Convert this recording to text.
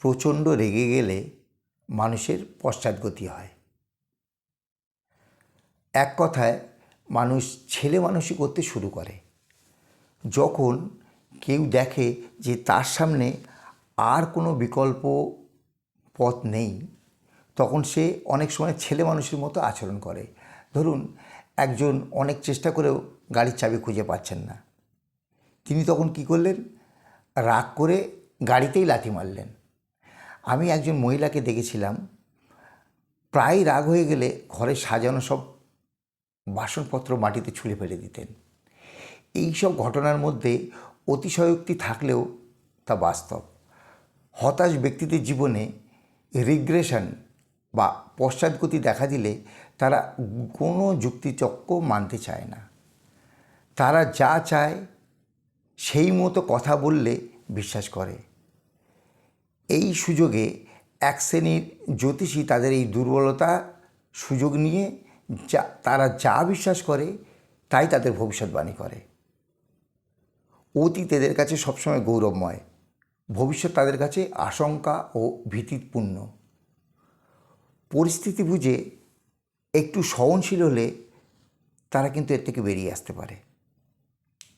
প্রচণ্ড রেগে গেলে মানুষের পশ্চাৎগতি হয়। এক কথায়, মানুষ ছেলে মানুষই করতে শুরু করে। যখন কেউ দেখে যে তার সামনে আর কোনো বিকল্প পথ নেই, তখন সে অনেক সময় ছেলে মানুষের মতো আচরণ করে। ধরুন, একজন অনেক চেষ্টা করেও গাড়ির চাবি খুঁজে পাচ্ছেন না। তিনি তখন কি করলেন? রাগ করে গাড়িতেই লাথি মারলেন। আমি একজন মহিলাকে দেখেছিলাম, প্রায় রাগ হয়ে গেলে ঘরে সাজানো সব বাসনপত্র মাটিতে ছুঁড়ে ফেলে দিতেন। এই সব ঘটনার মধ্যে অতিশয়োক্তি থাকলেও তা বাস্তব। হতাশ ব্যক্তিদের জীবনে রিগ্রেশন বা পশ্চাৎগতি দেখা দিলে তারা কোনো যুক্তিচক্র মানতে চায় না। তারা যা চায় সেই মতো কথা বললে বিশ্বাস করে। এই সুযোগে এক শ্রেণির জ্যোতিষী তাদের এই দুর্বলতা সুযোগ নিয়ে যা, তারা যা বিশ্বাস করে, তাই তাদের ভবিষ্যৎবাণী করে। অতীত এদের কাছে সবসময় গৌরবময়। ভবিষ্যৎ তাদের কাছে আশঙ্কা ও ভীতিপূর্ণ। পরিস্থিতি বুঝে একটু সহনশীল হলে তারা কিন্তু এর থেকে বেরিয়ে আসতে পারে।